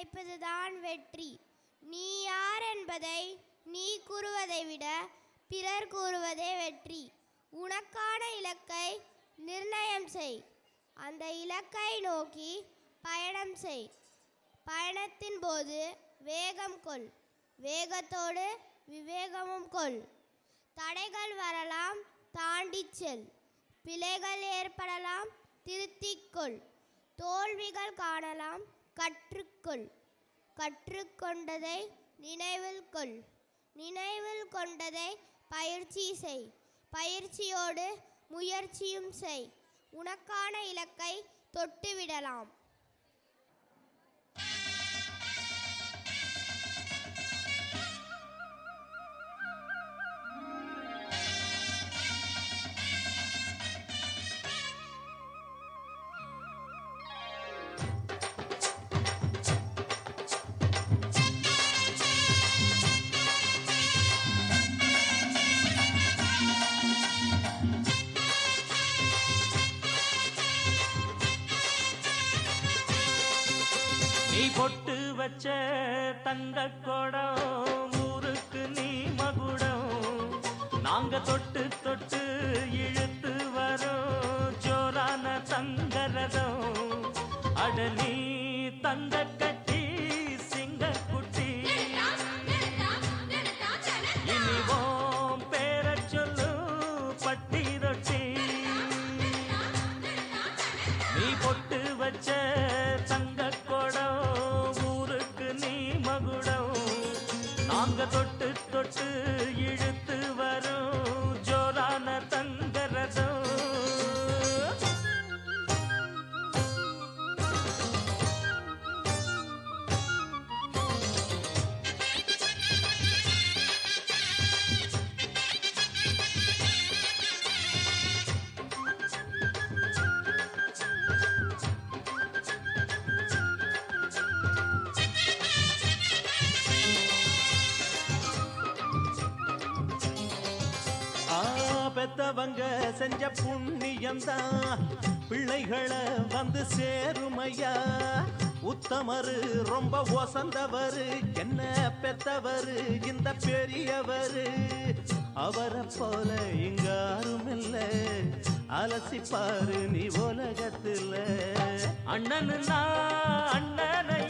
கிடைப்பதுதான் வெற்றி. நீ யார் என்பதை நீ கூறுவதை விட பிறர் கூறுவதே வெற்றி. உனக்கான இலக்கை நிர்ணயம் செய். அந்த இலக்கை நோக்கி பயணம் செய். பயணத்தின் போது வேகம் கொள். வேகத்தோடு விவேகமும் கொள். தடைகள் வரலாம் தாண்டி செல். பிழைகள் ஏற்படலாம் திருத்திக்கொள் தோல்விகள் காணலாம் கற்றுக்கொள். கற்றுக்கொண்டதை நினைவில் கொள். நினைவில் கொண்டதை பயிற்சி செய். பயிற்சியோடு முயற்சியும் செய். உனக்கான இலக்கை தொட்டுவிடலாம். நீ பொட்டு வச்ச தங்க குடம் ஊருக்கு நீ மகுடம். நாங்க தொட்டு தொட்டு இழ தொட்டு அவங்க செஞ்ச புண்ணியம்தான். பிள்ளைகளை வந்து சேருமையா? உத்தமரு ரொம்ப ஒசந்தவரு. என்ன பெத்தவரு? இந்த பெரியவரு. அவரை போல இங்க யாரும் அலசிப்பாரு நீ உலகத்துல. அண்ணனுனா அண்ணனை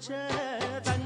தன்னதா